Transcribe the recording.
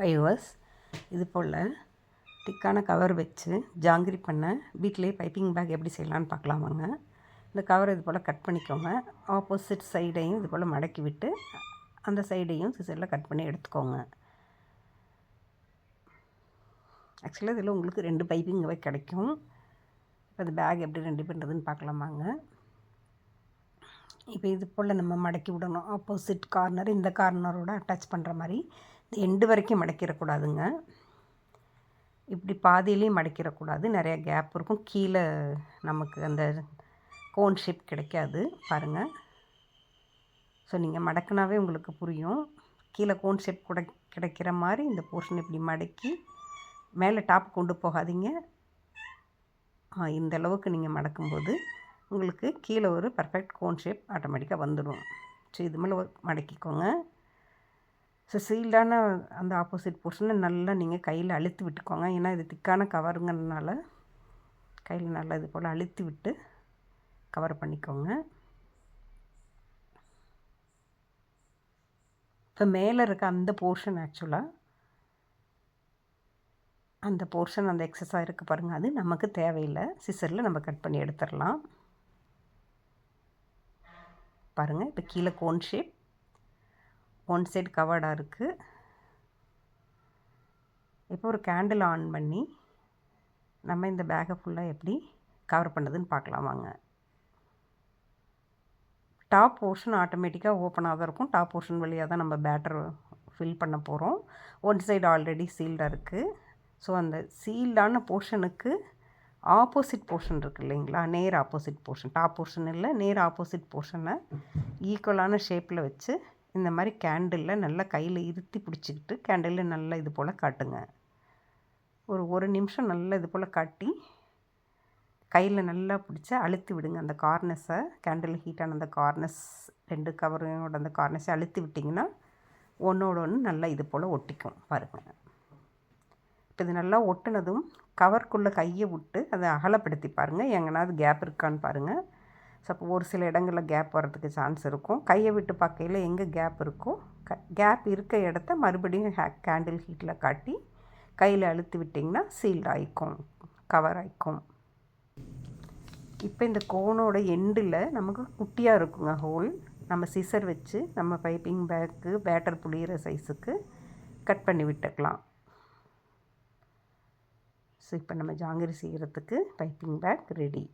ஹைவர்ஸ் இது போல் திக்கான கவர் வச்சு ஜாங்கிரி பண்ண வீட்டிலே பைப்பிங் பேக் எப்படி செய்யலான்னு பார்க்கலாம் வாங்க. இந்த கவர் இது போல் கட் பண்ணிக்கோங்க. ஆப்போசிட் சைடையும் இது போல் மடக்கி விட்டு அந்த சைடையும் சிசரில் கட் பண்ணி எடுத்துக்கோங்க. ஆக்சுவலாக இதில் உங்களுக்கு ரெண்டு பைப்பிங் கிடைக்கும். இப்போ அந்த பேக் எப்படி ரெடி பண்ணுறதுன்னு பார்க்கலாமாங்க இப்போ இது போல் நம்ம மடக்கி விடணும். ஆப்போசிட் கார்னர் இந்த கார்னரோட அட்டாச் பண்ணுற மாதிரி எண்டு வரைக்கும் மடக்கிடக்கூடாதுங்க. இப்படி பாதியிலையும் மடக்கிடக்கூடாது. நிறையா கேப் இருக்கும். கீழே நமக்கு அந்த கோன் ஷேப் கிடைக்காது. பாருங்கள் ஸோ நீங்கள் மடக்குனாவே உங்களுக்கு புரியும். கீழே கோன் ஷேப் கூட கிடைக்கிற மாதிரி இந்த போர்ஷன் இப்படி மடக்கி மேலே டாப் கொண்டு போகாதீங்க. இந்த அளவுக்கு நீங்கள் மடக்கும்போது உங்களுக்கு கீழே ஒரு பர்ஃபெக்ட் கோன் ஷேப் ஆட்டோமேட்டிக்காக வந்துடும் ஸோ இது மேலே மடக்கிக்கோங்க. ஸோ சீல்டான அந்த ஆப்போசிட் போர்ஷனை நல்லா நீங்கள் கையில் அழுத்தி விட்டுக்கோங்க. ஏன்னா இது திக்கான கவருங்கிறதுனால கையில் நல்லா இது போல் அழுத்தி விட்டு கவர் பண்ணிக்கோங்க. இப்போ மேலே இருக்க அந்த போர்ஷன் ஆக்சுவலாக அந்த போர்ஷன் அந்த எக்ஸஸாக இருக்குது பாருங்கள் அது நமக்கு தேவையில்லை. சிசரில் நம்ம கட் பண்ணி எடுத்துடலாம். பாருங்கள் இப்போ கீழே கோன் ஷேப் ஒன் சைடு கவர்டாக இருக்குது இப்போ ஒரு கேண்டில் ஆன் பண்ணி நம்ம இந்த பேக்கை ஃபுல்லாக எப்படி கவர் பண்ணதுன்னு பார்க்கலாம் வாங்க. டாப் போர்ஷன் ஆட்டோமேட்டிக்காக ஓப்பனாக தான் இருக்கும். டாப் போர்ஷன் வழியாக தான் நம்ம பேட்டர் ஃபில் பண்ண போகிறோம் ஒன் சைடு ஆல்ரெடி சீல்டாக இருக்குது ஸோ அந்த சீல்டான போர்ஷனுக்கு ஆப்போசிட் போர்ஷன் இருக்குது இல்லைங்களா? நேர் ஆப்போசிட் போர்ஷன் டாப் போர்ஷன் இல்லை நேர் ஆப்போசிட் போர்ஷனை ஈக்குவலான ஷேப்பில் வச்சு இந்த மாதிரி கேண்டிலில் நல்லா கையில் இருத்தி பிடிச்சிக்கிட்டு கேண்டிலில் நல்லா இது போல் காட்டுங்க. ஒரு ஒரு நிமிஷம் நல்லா இது போல் காட்டி கையில் நல்லா பிடிச்சி அழுத்தி விடுங்க. அந்த கார்னஸை கேண்டில் ஹீட்டான அந்த கார்னஸ் ரெண்டு கவரோட அந்த கார்னஸை அழுத்தி விட்டிங்கன்னா ஒன்றோட ஒன்று நல்லா இது போல் ஒட்டிக்கும் பாருங்கள் இப்போ இது நல்லா ஒட்டினதும் கவர்க்குள்ளே கையை விட்டு அதை அகலப்படுத்தி பாருங்கள் எங்கேனாவது கேப் இருக்கான்னு பாருங்கள் ஸோ ஒரு சில இடங்களில் கேப் வர்றதுக்கு சான்ஸ் இருக்கும். கையை விட்டு பார்க்கையில் எங்கே கேப் இருக்கோ க கேப் இருக்க இடத்த மறுபடியும் ஹே கேண்டில் ஹீட்டில் காட்டி கையில் அழுத்தி விட்டிங்கன்னா சீல்ட் ஆகிக்கும் கவர் ஆகிக்கும் இப்போ இந்த கோனோட எண்டில் நமக்கு குட்டியாக இருக்குங்க ஹோல் நம்ம சிசர் வச்சு நம்ம பைப்பிங் பேக்கு பேட்டர் புளியிற சைஸுக்கு கட் பண்ணி விட்டுக்கலாம். ஸோ இப்போ நம்ம ஜாங்கிரி செய்கிறதுக்கு பைப்பிங் பேக் ரெடி